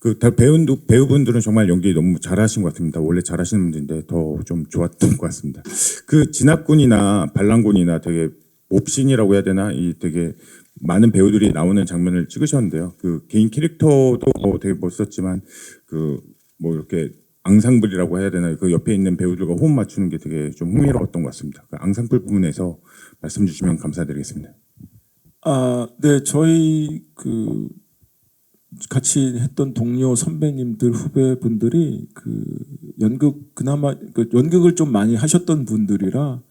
그 다- 배우도 배우분들은 정말 연기 너무 잘하신 것 같습니다. 원래 잘하시는 분들인데 더 좀 좋았던 것 같습니다. 그 진압군이나 반란군이나 되게 옵신이라고 해야 되나 이 되게 많은 배우들이 나오는 장면을 찍으셨는데요. 그 개인 캐릭터도 뭐 되게 멋있었지만 그 뭐 이렇게 앙상블이라고 해야 되나 그 옆에 있는 배우들과 호흡 맞추는 게 되게 좀 흥미로웠던 것 같습니다. 그 앙상블 부분에서 말씀 주시면 감사드리겠습니다. 아, 네, 저희 그 같이 했던 동료 선배님들 후배분들이 그 연극 그나마 그 연극을 좀 많이 하셨던 분들이라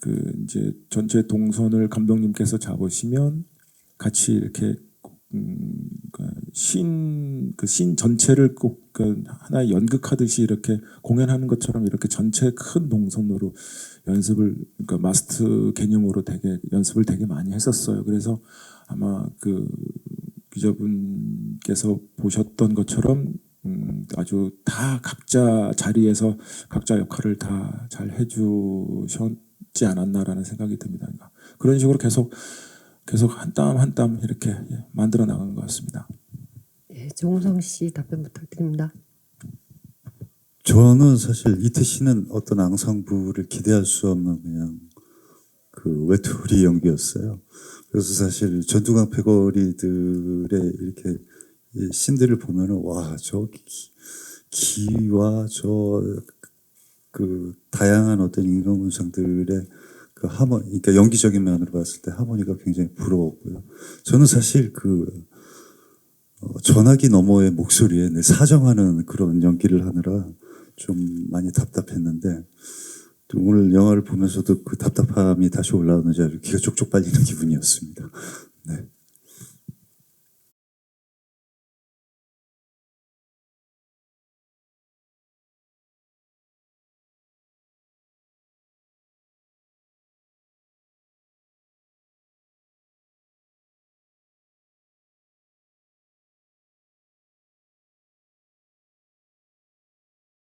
그 이제 전체 동선을 감독님께서 잡으시면 같이 이렇게 음신그 신 전체를 꼭그 하나의 연극하듯이 이렇게 공연하는 것처럼 이렇게 전체 큰 동선으로 연습을 그러니까 마스트 개념으로 되게 연습을 되게 많이 했었어요. 그래서 아마 그 기자분께서 보셨던 것처럼 음, 아주 다 각자 자리에서 각자 역할을 다 잘 해주셨지 않았나라는 생각이 듭니다. 그러니까 그런 식으로 계속 계속 한 땀 한 땀 이렇게 예, 만들어 나가는 것 같습니다. 예, 정우성 씨 답변 부탁드립니다. 저는 사실 이태 씨는 어떤 앙상블을 기대할 수 없는 그냥 그 외톨이 연기였어요. 그래서 사실 전두광 패거리들의 이렇게 이 신들을 보면은 와 저 기와 저 그 다양한 어떤 인간 문상들의 그 하모, 그러니까 연기적인 면으로 봤을 때 하모니가 굉장히 부러웠고요. 저는 사실 그 어, 전화기 너머의 목소리에 내 사정하는 그런 연기를 하느라 좀 많이 답답했는데 또 오늘 영화를 보면서도 그 답답함이 다시 올라오는지 아주 기가 쪽쪽 빨리는 기분이었습니다. 네.